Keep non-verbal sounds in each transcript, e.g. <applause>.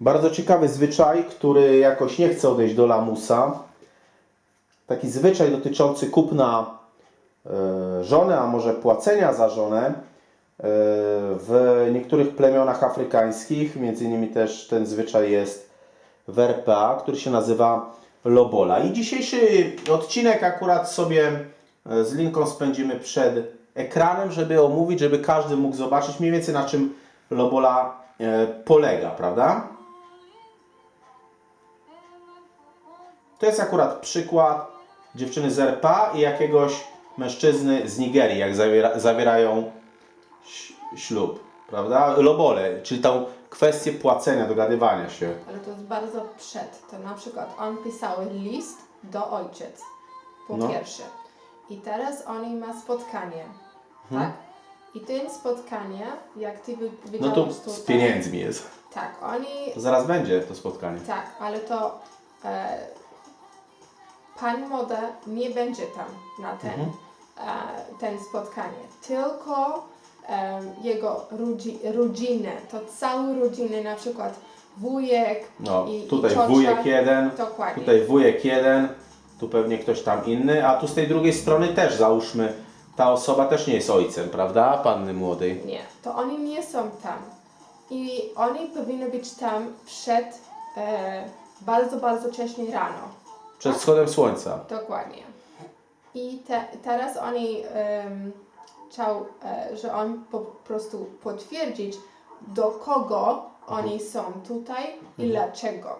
Bardzo ciekawy zwyczaj, który jakoś nie chce odejść do lamusa. Taki zwyczaj dotyczący kupna e, żony, a może płacenia za żonę e, w niektórych plemionach afrykańskich. Między innymi też ten zwyczaj jest w RPA, który się nazywa Lobola. I dzisiejszy odcinek akurat sobie e, z Linką spędzimy przed ekranem, żeby omówić, żeby każdy mógł zobaczyć mniej więcej na czym Lobola polega, prawda? To jest akurat przykład dziewczyny z RPA i jakiegoś mężczyzny z Nigerii, jak zawiera, zawierają ślub, prawda? Lobole, czyli tą kwestię płacenia, dogadywania się. Ale to jest bardzo przed. To na przykład on pisał list do ojciec, po No. pierwsze. I teraz oni ma spotkanie, tak? I tym spotkanie, jak ty wy- No to tutaj... z pieniędzmi jest. Tak, oni... To zaraz będzie to spotkanie. Tak, ale to e, pan Moda nie będzie tam na ten, Mhm. e, ten spotkanie. Tylko e, jego rodzi, rodzinę, to całą rodzinę, na przykład wujek No, i, tutaj i ciocia. wujek jeden, Dokładnie. tutaj wujek jeden, tu pewnie ktoś tam inny, a tu z tej drugiej strony też załóżmy, ta osoba też nie jest ojcem, prawda? Panny młodej. Nie, to oni nie są tam. I oni powinni być tam przed e, bardzo, bardzo wcześnie rano. Przed wschodem słońca. Dokładnie. I te, teraz oni um, chciał, e, że on po prostu potwierdzić, do kogo oni są tutaj i dlaczego.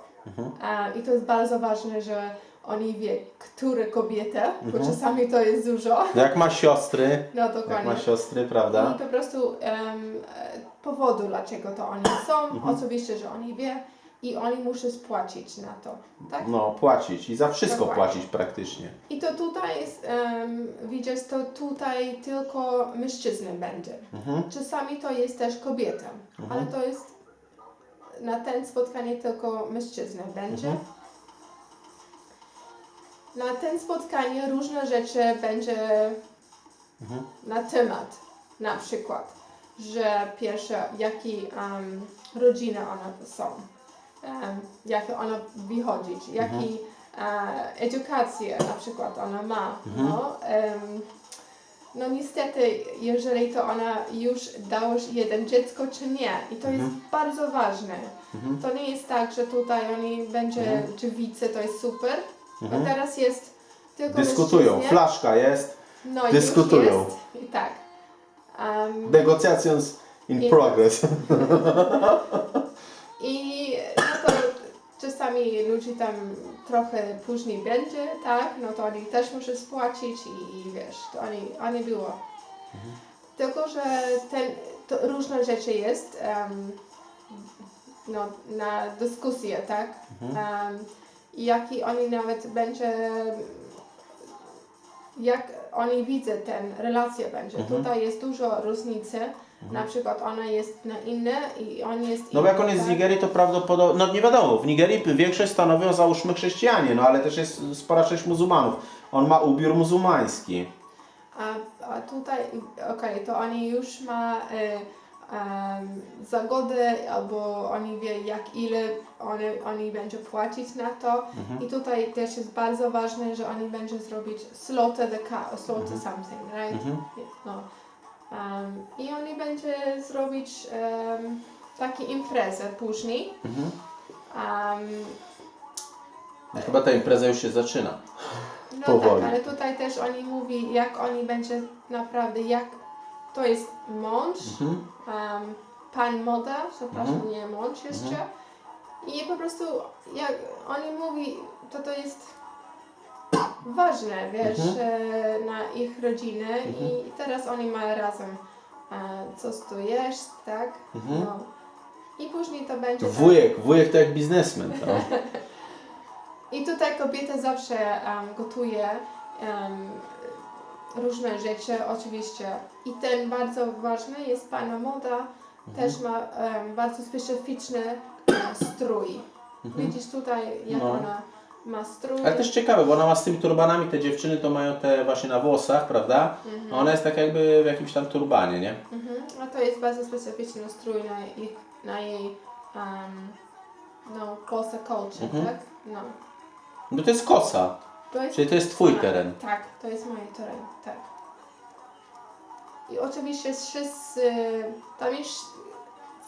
A, I to jest bardzo ważne, że oni wie, które kobiety, bo czasami to jest dużo. No jak ma siostry, No jak dokładnie. ma siostry, I prawda? po prostu em, e, powodu, dlaczego to oni są, Mhm. oczywiście, że oni wie i oni muszą spłacić na to, tak? No, płacić i za wszystko Dokładnie. płacić praktycznie. I to tutaj jest, um, widzisz, to tutaj tylko mężczyzna będzie. Mhm. Czasami to jest też kobieta, ale to jest na ten spotkanie tylko mężczyzna będzie. Mhm. Na ten spotkanie różne rzeczy będzie Mhm. na temat, na przykład, że pierwsze, jaki um, rodzina one są, um, jak ona wychodzić, jaki e, edukację na przykład ona ma. No, em, no niestety, jeżeli to ona już dałeś jeden dziecko czy nie. I to jest bardzo ważne. To nie jest tak, że tutaj oni będzie dziewicy, to jest super. A teraz jest tylko Dyskutują, mężczyźnie. flaszka jest, No, dyskutują. Jest. I tak. Um, negocjacjons in I- progress. <laughs> Czasami ludzi tam trochę później będzie, tak? No to oni też muszą spłacić i, i wiesz, to oni, oni było. Tylko, że ten, to różne rzeczy jest em, no, na dyskusję, tak? Em, I jaki oni nawet będzie, jak oni widzą ten relację będzie. Tutaj jest dużo różnicy. Na przykład ona jest na inne i on jest No bo jak on jest z tak? Nigerii, to prawdopodobnie, no nie wiadomo, w Nigerii większość stanowią załóżmy chrześcijanie, no ale też jest spora część muzułmanów. On ma ubiór muzułmański. A, a tutaj, okej, to oni już ma e, em, zagody, albo oni wie jak ile oni, oni będą płacić na to. I tutaj też jest bardzo ważne, że oni będą zrobić slaughter the cow, slaughter something, right? No. Um, I oni będzie zrobić um, takie imprezę później. Um, Chyba ta impreza już się zaczyna. No Powoli. tak, ale tutaj też oni mówi, jak oni będzie naprawdę, jak to jest mąż, Mhm. um, pan moda, przepraszam, nie mąż jeszcze. I po prostu jak oni mówi, to to jest ważne, wiesz, e, na ich rodzinę i teraz oni mają razem e, co tu jest, tak? No. I później to będzie... tak. Wujek, wujek to jak biznesmen. To. <laughs> I tutaj kobieta zawsze um, gotuje um, różne rzeczy, oczywiście. I ten bardzo ważny jest Pana Moda, też ma um, bardzo specyficzny um, strój. Widzisz tutaj, jak No. ona ma strój. Ale też ciekawe, bo ona ma z tymi turbanami, te dziewczyny to mają te właśnie na włosach, prawda? A ona jest tak jakby w jakimś tam turbanie, nie? Mhm. A to jest bardzo specyficzny strój na, ich, na jej um, no, kosa culture, Mhm. tak? No. No to jest kosa, To jest, czyli to jest twój teren. Tak, to jest mój teren, tak. I oczywiście wszyscy, tam jest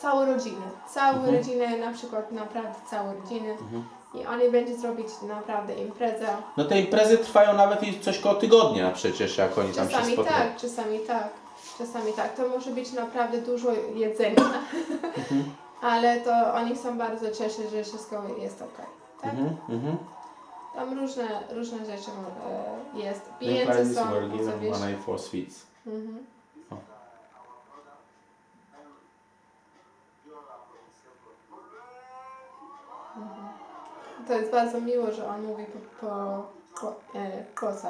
całe rodziny, całe Mhm. rodziny, na przykład naprawdę całe rodziny. I oni będą zrobić naprawdę imprezę. No te imprezy trwają nawet i coś koło tygodnia przecież, jak oni tam się Czasami spotykają. tak, czasami tak, czasami tak. To może być naprawdę dużo jedzenia, Mhm. <laughs> ale to oni są bardzo cieszyni, że wszystko jest ok. Tak? Mhm, mhm. Tam różne, różne rzeczy e, jest. Pieniądze są, were given co wiesz. one for sweets. Mhm. To jest bardzo miło, że on mówi po, po ko, e,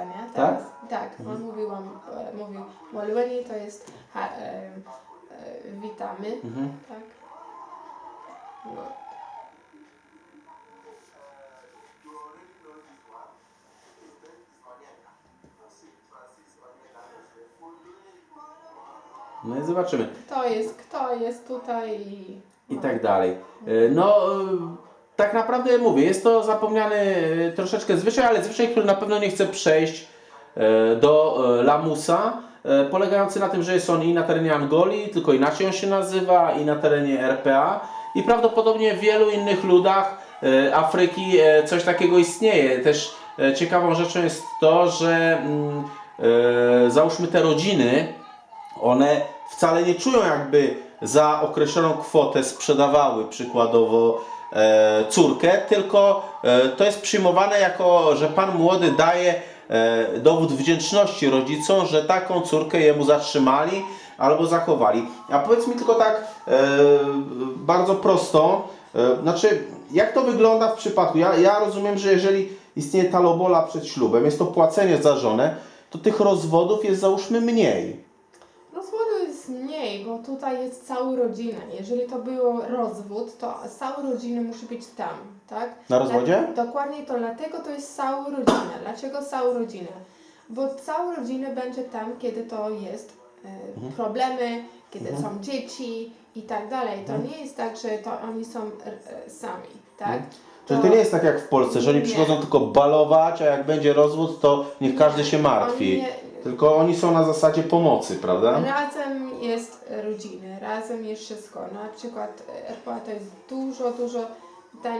nie? Teraz? Tak, on mówił, on, e, mówił Molweni to jest ha, e, e, witamy, Mhm. tak? No. No i zobaczymy. Kto jest, kto jest tutaj i... I tak dalej. E, No, e, tak naprawdę mówię, jest to zapomniany e, troszeczkę zwyczaj, ale zwyczaj, który na pewno nie chce przejść e, do e, Lamusa, e, polegający na tym, że jest on i na terenie Angolii, tylko inaczej on się nazywa, i na terenie RPA i prawdopodobnie w wielu innych ludach Afryki coś takiego istnieje. Też ciekawą rzeczą jest to, że mm, załóżmy te rodziny, one wcale nie czują jakby za określoną kwotę sprzedawały przykładowo córkę, tylko e, to jest przyjmowane jako, że pan młody daje e, dowód wdzięczności rodzicom, że taką córkę jemu zatrzymali albo zachowali. A powiedz mi tylko tak e, bardzo prosto, e, znaczy jak to wygląda w przypadku, ja, ja rozumiem, że jeżeli istnieje ta lobola przed ślubem, jest to płacenie za żonę, to tych rozwodów jest załóżmy mniej. Bo tutaj jest cała rodzina. Jeżeli to był rozwód, to cała rodzina musi być tam, tak? Na rozwodzie? Dla, dokładnie to, dlatego to jest cała rodzina. Dlaczego cała rodzina? Bo cała rodzina będzie tam, kiedy to jest e, Mhm. problemy, kiedy są dzieci i tak dalej. To nie jest tak, że to oni są e, sami, tak? Czyli to nie jest tak jak w Polsce, że oni Nie. przychodzą tylko balować, a jak będzie rozwód, to niech każdy się martwi. Oni nie- Tylko oni są na zasadzie pomocy, prawda? Razem jest rodziny, razem jest wszystko. Na przykład e, RPA to jest dużo, dużo ten.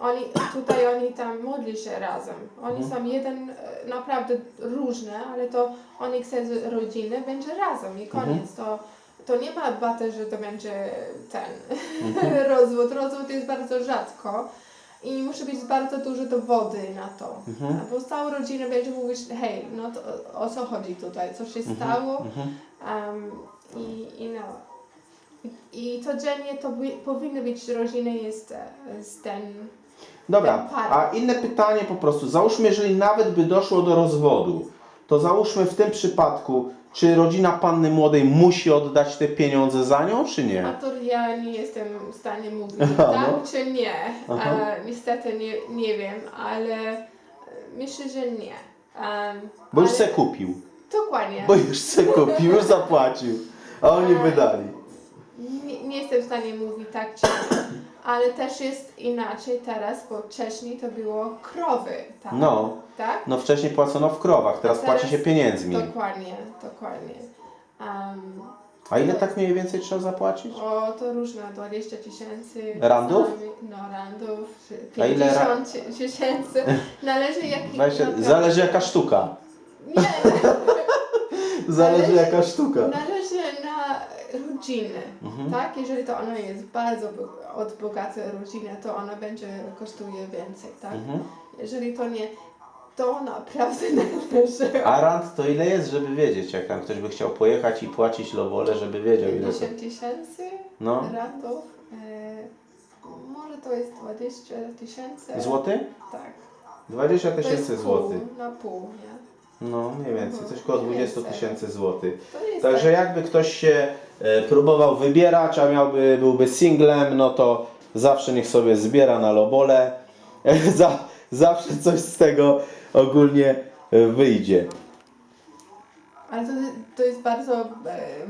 Oni, tutaj oni tam modli się razem. Oni są jeden e, naprawdę różne, ale to oni chcą z rodziny będzie razem i koniec. To, to nie ma baty, że to będzie ten <laughs> rozwód. Rozwód jest bardzo rzadko. I musi być bardzo dużo dowody na to. Bo cała rodzina będzie mówić, hej, no to o- co chodzi tutaj, co się stało. Um, i, i no. I, codziennie to by, powinno być, że rodzina jest z ten. Dobra, a inne pytanie po prostu. Załóżmy, jeżeli nawet by doszło do rozwodu, to załóżmy w tym przypadku, czy rodzina panny młodej musi oddać te pieniądze za nią, czy A nie? to ja nie jestem w stanie mówić Aha, <laughs> tak no. czy nie. Aha. E, niestety nie, nie wiem, ale e, myślę, że nie. Bo już ale- se kupił. Dokładnie. Bo już se kupił, już zapłacił. A oni A. wydali. Nie, nie jestem w stanie mówić tak czy nie. Ale też jest inaczej teraz, bo wcześniej to było krowy, tak? No, Tak? no wcześniej płacono w krowach, teraz teraz- płaci się pieniędzmi. Dokładnie, dokładnie. Um, A ile tak mniej więcej trzeba zapłacić? o, to różne, 20 tysięcy. Randów? No, randów, czy A ile ra- 50 tysięcy. Należy jaki... 20, naprawdę- zależy jaka sztuka. Nie, <laughs> Zależy Należy- jaka sztuka. należy na rodzinę, Mhm. tak? Jeżeli to ona jest bardzo od bogatej rodziny, to ona będzie kosztuje więcej, tak? Mhm. Jeżeli to nie, to naprawdę <laughs> należy. A rand to ile jest, żeby wiedzieć, jak tam ktoś by chciał pojechać i płacić lowole, żeby wiedział ile to. 50 tysięcy No. randów. E, może to jest 20 tysięcy. Złoty? Tak. 20 To jest tysięcy pół, złotych. Na pół, nie? No, mniej więcej, coś koło Mniej 20 więcej. tysięcy złotych. To jest Także tak. jakby ktoś się e, próbował wybierać, a miałby, byłby singlem, no to zawsze niech sobie zbiera na lobole. <laughs> Za, zawsze coś z tego ogólnie e, wyjdzie. Ale to, to jest bardzo e,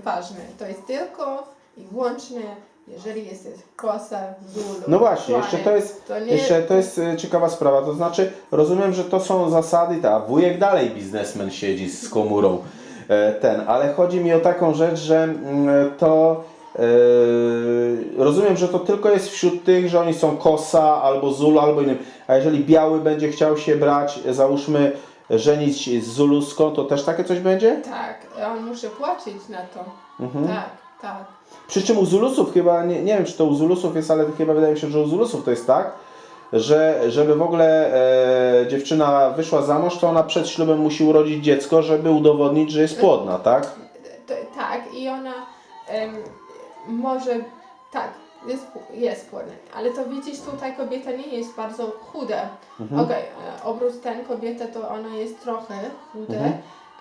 ważne. To jest tylko i wyłącznie jeżeli jesteś kosa, zulu, No właśnie, jeszcze to jest, to nie, jeszcze to jest e, ciekawa sprawa, to znaczy rozumiem, że to są zasady, ta wujek dalej biznesmen siedzi z komórą e, ten, ale chodzi mi o taką rzecz, że mm, to rozumiem, że to tylko jest wśród tych, że oni są kosa albo zulu albo innym, a jeżeli biały będzie chciał się brać, załóżmy żenić z zuluską, to też takie coś będzie? Tak, on musi płacić na to. Mhm. Tak, tak. Przy czym u Zulusów chyba, nie, nie wiem czy to u Zulusów jest, ale chyba wydaje mi się, że u Zulusów to jest tak, że żeby w ogóle e, dziewczyna wyszła za mąż, to ona przed ślubem musi urodzić dziecko, żeby udowodnić, że jest płodna, tak? To, tak, i ona em, może, tak, jest, jest płodna, ale to widzisz tutaj kobieta nie jest bardzo chuda. Okej, e, oprócz ten kobieta to ona jest trochę chuda, Mhm.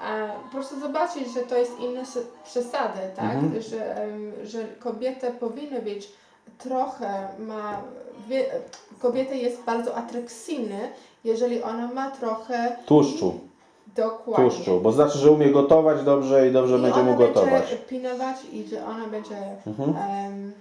a po prostu zobaczyć, że to jest inne przesady, tak? Mhm. Że, że kobieta powinna być trochę ma, wie, kobieta jest bardzo atrakcyjna, jeżeli ona ma trochę Tłuszczu, dokładnie. tłuszczu, bo znaczy, że umie gotować dobrze i dobrze I będzie ona mu gotować. będzie pilnować i że ona będzie Mhm. em,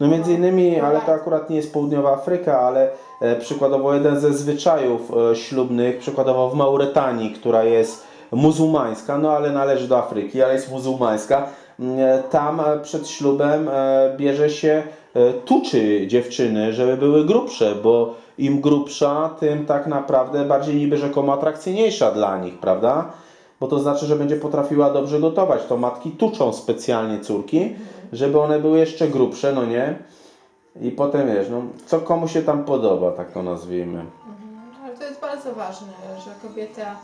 No między innymi, No ale to akurat nie jest południowa Afryka, ale e, przykładowo jeden ze zwyczajów e, ślubnych, przykładowo w Mauretanii, która jest muzułmańska, no ale należy do Afryki, ale jest muzułmańska, m, e, tam e, przed ślubem e, bierze się tuczy dziewczyny, żeby były grubsze, bo im grubsza, tym tak naprawdę bardziej niby rzekomo atrakcyjniejsza dla nich, prawda? Bo to znaczy, że będzie potrafiła dobrze gotować. To matki tuczą specjalnie córki, żeby one były jeszcze grubsze, no nie? I potem wiesz, no, co komu się tam podoba, tak to nazwijmy. mhm. Ale to jest bardzo ważne, że kobieta,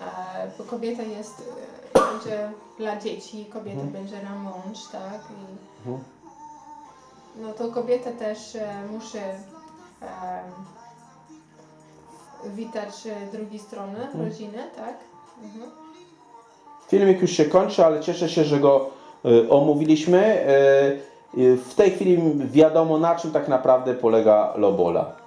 e, bo kobieta jest, e, będzie dla dzieci, kobieta będzie na mąż, tak? I, Mhm. No to kobieta też e, musi e, witać e, drugiej strony, rodziny, tak? Mhm. Filmik już się kończy, ale cieszę się, że go y, omówiliśmy. Y, y, w tej chwili wiadomo, na czym tak naprawdę polega lobola.